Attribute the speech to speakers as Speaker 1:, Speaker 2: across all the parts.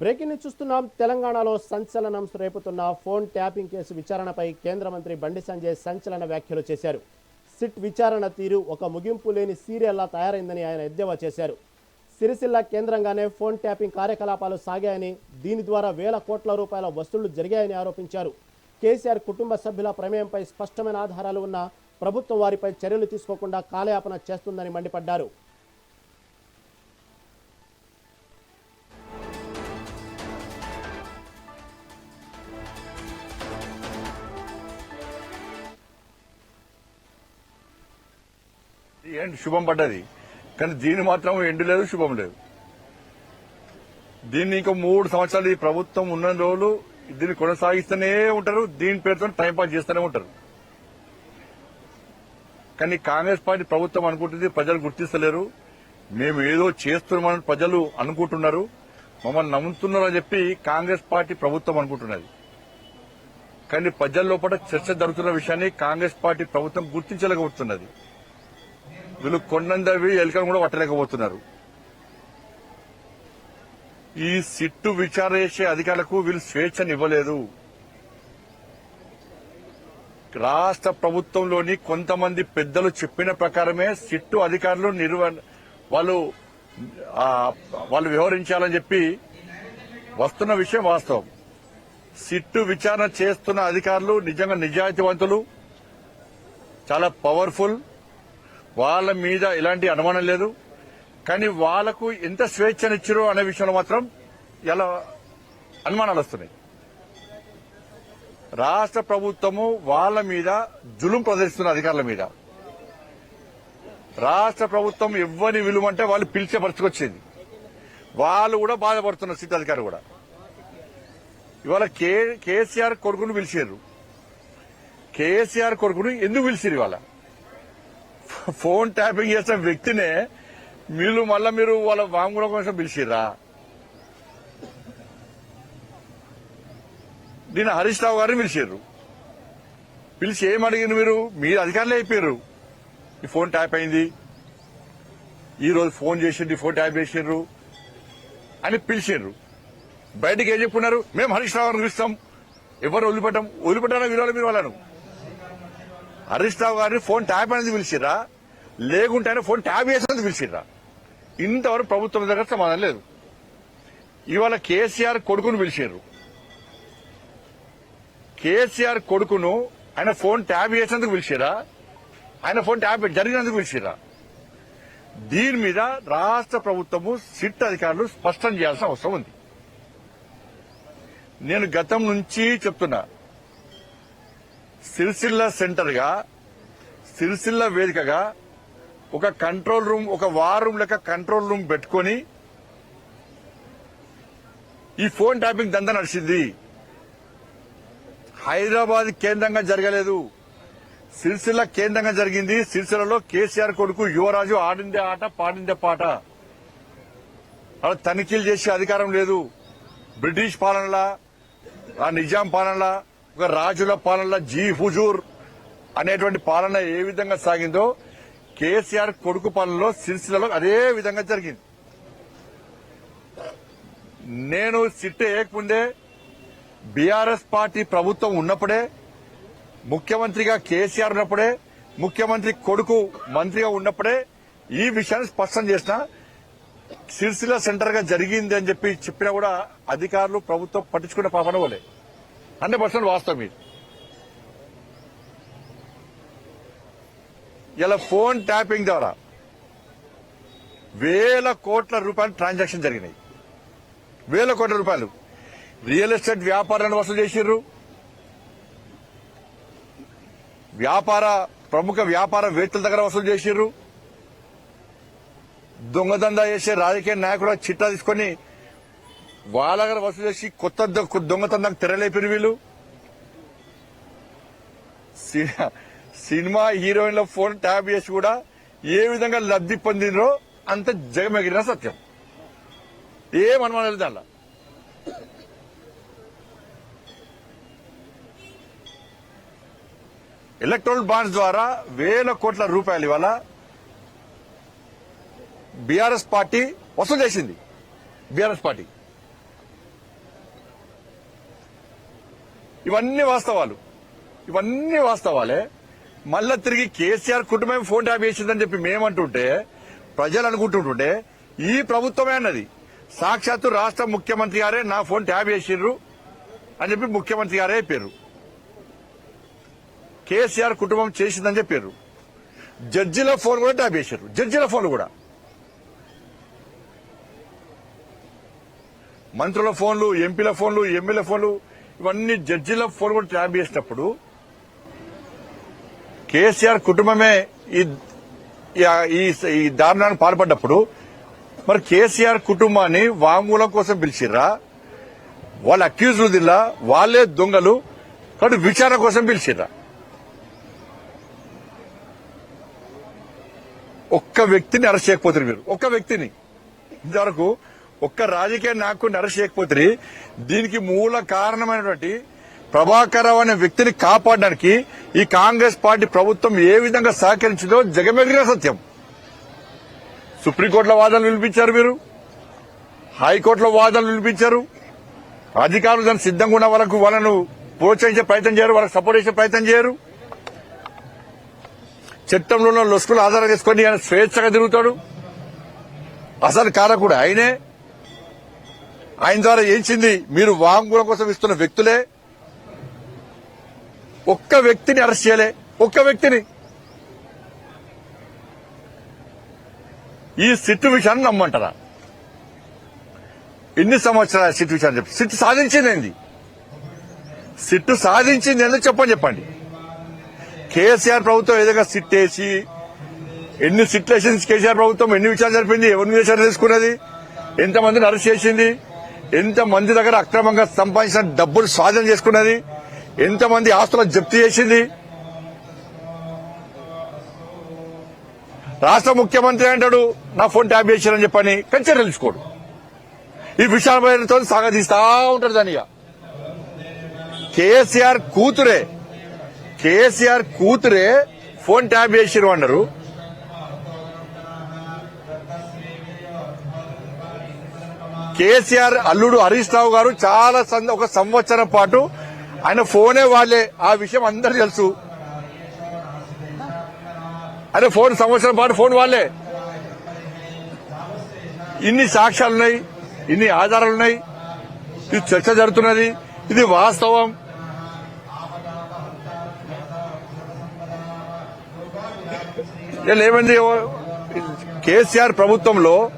Speaker 1: Breaking చూస్తున్నాం. తెలంగాణలో సంచలనం రేపుతున్న ఫోన్ ట్యాపింగ్ కేసు విచారణపై కేంద్ర మంత్రి బండి సంజయ్ సంచలన వ్యాఖ్యలు చేశారు. సిట్ విచారణ తీరు ఒక ముగింపు లేని సీరియల్లా తయారైందని ఆయన ఎద్దేవా చేశారు. సిరిసిల్ల కేంద్రంగానే ఫోన్ ట్యాపింగ్ కార్యకలాపాలు సాగాయని దీని ద్వారా వేల కోట్ల రూపాయల వసూళ్ళు జరిగాయని ఆరోపించారు. కేసీఆర్ కుటుంబ సభ్యుల ప్రమేయంపై స్పష్టమైన ఆధారాలు ఉన్న ప్రభుత్వం వారిపై చర్యలు తీసుకోకుండా కాలయాపన చేస్తుందని మండిపడ్డారు.
Speaker 2: ఎండ్ శుభం పడ్డది. కానీ దీని మాత్రం ఎండు లేదు శుభం లేదు. దీన్ని ఇంకా మూడు సంవత్సరాలు ఈ ప్రభుత్వం ఉన్న రోజులు దీన్ని కొనసాగిస్తూనే ఉంటారు దీని పేరుతో టైం పాస్ చేస్తూనే ఉంటారు. కానీ కాంగ్రెస్ పార్టీ ప్రభుత్వం అనుకుంటుంది ప్రజలు గుర్తిస్తలేరు. మేము ఏదో చేస్తున్నామని ప్రజలు అనుకుంటున్నారు. మమ్మల్ని నమ్ముతున్నారు అని చెప్పి కాంగ్రెస్ పార్టీ ప్రభుత్వం అనుకుంటున్నది. కానీ ప్రజల లోపల చర్చ జరుగుతున్న విషయాన్ని కాంగ్రెస్ పార్టీ ప్రభుత్వం గుర్తించలేకపోతున్నది. వీళ్ళు కొండందవి ఎలుకను కూడా పట్టలేకపోతున్నారు. ఈ సిట్టు విచారణ చేసే అధికారులకు వీళ్ళు స్వేచ్ఛనివ్వలేదు. రాష్ట్ర ప్రభుత్వంలోని కొంతమంది పెద్దలు చెప్పిన ప్రకారమే సిట్టు అధికారులు నిర్వ వాళ్ళు వాళ్ళు వ్యవహరించాలని చెప్పి వస్తున్న విషయం వాస్తవం. సిట్టు విచారణ చేస్తున్న అధికారులు నిజంగా నిజాయితీవంతులు చాలా పవర్ఫుల్ వాళ్ళ మీద ఎలాంటి అనుమానం లేదు. కానీ వాళ్ళకు ఎంత స్వేచ్ఛనిచ్చారో అనే విషయంలో మాత్రం ఎలా అనుమానాలు వస్తున్నాయి. రాష్ట్ర ప్రభుత్వము వాళ్ళ మీద జులుం ప్రదర్శిస్తున్న అధికారుల మీద. రాష్ట్ర ప్రభుత్వం ఇవ్వని విలువంటే వాళ్ళు పిలిచే పరిస్థితికి వాళ్ళు కూడా బాధపడుతున్నారు సిట్ అధికారి కూడా. ఇవాళ కే కేసీఆర్ కొడుకును పిలిచారు. కేసీఆర్ కొడుకును ఎందుకు పిలిచారు ఇవాళ? ఫోన్ ట్యాపింగ్ చేసిన వ్యక్తినే మీరు మళ్ళా మీరు వాళ్ళ వాంగ్మూలం కోసం పిలిచిర్రా? దీని హరీష్ రావు గారిని పిలిచారు పిలిచి ఏం మీరు? మీరు అధికారులే అయిపోయారు ఈ ఫోన్ ట్యాప్ అయింది. ఈరోజు ఫోన్ చేసిండ్రు ఈ ఫోన్ ట్యాప్ చేసిండ్రు అని పిలిచిండ్రు బయటకు ఏం చెప్పున్నారు? మేము హరీష్ రావు గారిని పిలుస్తాం ఎవరు వదిలిపెట్టాం? వదిలిపెట్టారా విలువలు మీరు వాళ్ళను. హరీష్ రావు గారిని ఫోన్ ట్యాప్ అనేది పిలిచిరా లేకుంటే ఆయన ఫోన్ ట్యాబ్ చేసినందుకు పిలిచిండ్రా ఇంతవరకు ప్రభుత్వం దగ్గర సమాధానం లేదు. ఇవాళ కేసీఆర్ కొడుకును పిలిచారు కేసీఆర్ కొడుకును ఆయన ఫోన్ ట్యాబ్ చేసినందుకు పిలిచిరా ఆయన ఫోన్ ట్యాబ్ జరిగినందుకు పిలిచిరా దీని మీద రాష్ట్ర ప్రభుత్వము సిట్ అధికారులు స్పష్టం చేయాల్సిన అవసరం ఉంది. నేను గతం నుంచి చెప్తున్నా. సిరిసిల్ల సెంటర్గా సిరిసిల్లా సిరిసిల్ల వేదికగా ఒక కంట్రోల్ రూమ్ ఒక వార్ రూమ్ లెక్క కంట్రోల్ రూమ్ పెట్టుకొని ఈ ఫోన్ ట్యాపింగ్ దందా నడిచింది. హైదరాబాద్ కేంద్రంగా జరగలేదు. సిరిసిల్ల కేంద్రంగా జరిగింది. సిరిసిల్లలో కేసీఆర్ కొడుకు యువరాజు ఆడిందే ఆట పాడిందే పాట. అలా తనిఖీలు చేసే అధికారం లేదు. బ్రిటిష్ పాలనలా ఆ నిజాం పాలనలా ఒక రాజుల పాలనలా జీ హుజూర్ అనేటువంటి పాలన ఏ విధంగా సాగిందో కేసీఆర్ కొడుకు పనుల్లో సిరిసిల్లలో అదే విధంగా జరిగింది. నేను సిట్ వేయకముందే బీఆర్ఎస్ పార్టీ ప్రభుత్వం ఉన్నప్పుడే ముఖ్యమంత్రిగా కేసీఆర్ ఉన్నప్పుడే ముఖ్యమంత్రి కొడుకు మంత్రిగా ఉన్నప్పుడే ఈ విషయాన్ని స్పష్టం చేసిన. సిరిసిల్ల సెంటర్గా జరిగింది అని చెప్పి చెప్పినా కూడా అధికారులు ప్రభుత్వం పట్టించుకునే పాపన పోలే హండ్రెడ్ పర్సెంట్ వాస్తవం ఇది. ఇలా ఫోన్ ట్యాపింగ్ ద్వారా వేల కోట్ల రూపాయలు ట్రాన్సాక్షన్ జరిగినాయి. వేల కోట్ల రూపాయలు. రియల్ ఎస్టేట్ వ్యాపారాన్ని వసూలు చేసిర్రు. వ్యాపార ప్రముఖ వ్యాపార వేత్తల దగ్గర వసూలు చేసిర్రు. దొంగదందా చేసే రాజకీయ నాయకుడు చిట్టా తీసుకొని వాళ్ళ దగ్గర వసూలు చేసి కొత్త దొంగతనం దొంగతందాకు తెరలేపిరు వీళ్ళు. సి- సినిమా హీరోయిన్ల ఫోన్ ట్యాప్ చేసి కూడా ఏ విధంగా లబ్ధి పొందినరో అంత జగమెగిరిన సత్యం. ఏం అనుమానం లేదు దానిలో? ఎలక్ట్రల్ బాండ్స్ ద్వారా వేల కోట్ల రూపాయలు ఇవాళ బీఆర్ఎస్ పార్టీ వసూలు చేసింది. BRS party. ఇవన్నీ వాస్తవాలు. ఇవన్నీ వాస్తవాలే. మళ్ళా తిరిగి కేసీఆర్ కుటుంబం ఫోన్ ట్యాప్ చేసిందని చెప్పి మేమంటుంటే ప్రజలు అనుకుంటుంటుంటే ఈ ప్రభుత్వమే అన్నది. సాక్షాత్తు రాష్ట్ర ముఖ్యమంత్రి గారే నా ఫోన్ ట్యాప్ చేసిర్రు అని చెప్పి ముఖ్యమంత్రి గారే చెప్పారు. కేసీఆర్ కుటుంబం చేసిందని చెప్పారు. జడ్జిల ఫోన్ కూడా ట్యాప్ చేశారు జడ్జిల ఫోన్ కూడా. మంత్రుల ఫోన్లు ఎంపీల ఫోన్లు ఎమ్మెల్యే ఫోన్లు ఇవన్నీ జడ్జిల ఫోన్ కూడా ట్యాప్ చేసినప్పుడు కేసీఆర్ కుటుంబమే ఈ ఈ- దారుణానికి పాల్పడ్డప్పుడు మరి కేసీఆర్ కుటుంబాన్ని వాంగ్మూలం కోసం పిలిచిర్రా? వాళ్ళ అక్యూజులు దిల్లా? వాళ్ళే దొంగలు? కాబట్టి విచారణ కోసం పిలిచిర్రా? ఒక్క వ్యక్తిని అరెస్ట్ చేయకపోతారు మీరు. ఒక్క వ్యక్తిని. ఇంతవరకు ఒక్క రాజకీయ నాయకుడిని అరెస్ట్ చేయకపోతే దీనికి మూల కారణమైనటువంటి ప్రభాకర్ అనే వ్యక్తిని కాపాడడానికి ఈ కాంగ్రెస్ పార్టీ ప్రభుత్వం ఏ విధంగా సహకరించిందో జగమెగిన సత్యం. సుప్రీంకోర్టులో వాదనలు వినిపించారు మీరు హైకోర్టులో వాదనలు వినిపించారు. అధికారులు దాన్ని సిద్ధంగా ఉన్న వాళ్ళకు వాళ్ళను ప్రోత్సహించే ప్రయత్నం చేయరు వాళ్ళకి సపోర్ట్ చేసే ప్రయత్నం చేయరు. చట్టంలో ఉన్న లొసుకులు ఆధారం చేసుకొని ఆయన స్వేచ్ఛగా తిరుగుతాడు. అసలు కారకుడు ఆయనే. ఆయన ద్వారా ఏంచింది మీరు వాంగ్మూలం కోసం ఇస్తున్న వ్యక్తులే. ఒక్క వ్యక్తిని అరెస్ట్ చేయలే. ఒక్క వ్యక్తిని. ఈ సిట్టు విషయాన్ని నమ్మంటారా? ఎన్ని సంవత్సరాల సిట్యువేషన్ విషయాన్ని చెప్పి. సిట్టు సాధించింది సిట్టు సాధించింది ఎందుకు చెప్పని చెప్పండి. కేసీఆర్ ప్రభుత్వం ఏదైనా సిట్ వేసి ఎన్ని సిట్లు వేసింది కేసీఆర్ ప్రభుత్వం? ఎన్ని విషయాలు జరిపింది? ఎవరిని విషయాలు తీసుకున్నది ఎంతమందిని అరెస్ట్ చేసింది? ఎంతమంది దగ్గర అక్రమంగా సంపాదించిన డబ్బులు స్వాధీనం చేసుకున్నది? ఎంతమంది ఆస్తులను జప్తు చేసింది? రాష్ట్ర ముఖ్యమంత్రి అంటాడు నా ఫోన్ ట్యాప్ చేశారని చెప్పని కంచె తెలుసుకోడు ఈ విషయాలతో సాగదీస్తా ఉంటాడు దానిగా. కేసీఆర్ కూతురే కేసీఆర్ కూతురే ఫోన్ ట్యాప్ చేసిరు అన్నారు. కేసీఆర్ అల్లుడు హరీష్ రావు గారు చాలా ఒక సంవత్సరం పాటు ఆయన ఫోనే వాళ్ళే. ఆ విషయం అందరు తెలుసు. ఆయన ఫోన్ సంవత్సరం పాటు ఫోన్ వాళ్ళే. ఇన్ని సాక్ష్యాలున్నాయి ఇన్ని ఆధారాలున్నాయి ఇది చర్చ జరుగుతున్నది ఇది వాస్తవం. ఏమైంది కేసీఆర్ ప్రభుత్వంలో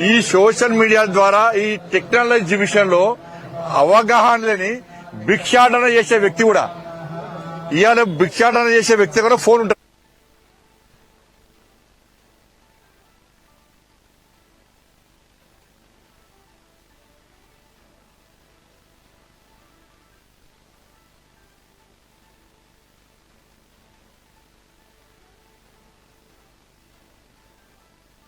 Speaker 2: ఈ సోషల్ మీడియా ద్వారా ఈ టెక్నాలజీ విషయంలో అవగాహన లేని భిక్షాటన చేసే వ్యక్తి కూడా. ఇవాళ భిక్షాటన చేసే వ్యక్తి కూడా ఫోన్ ఉంటుంది.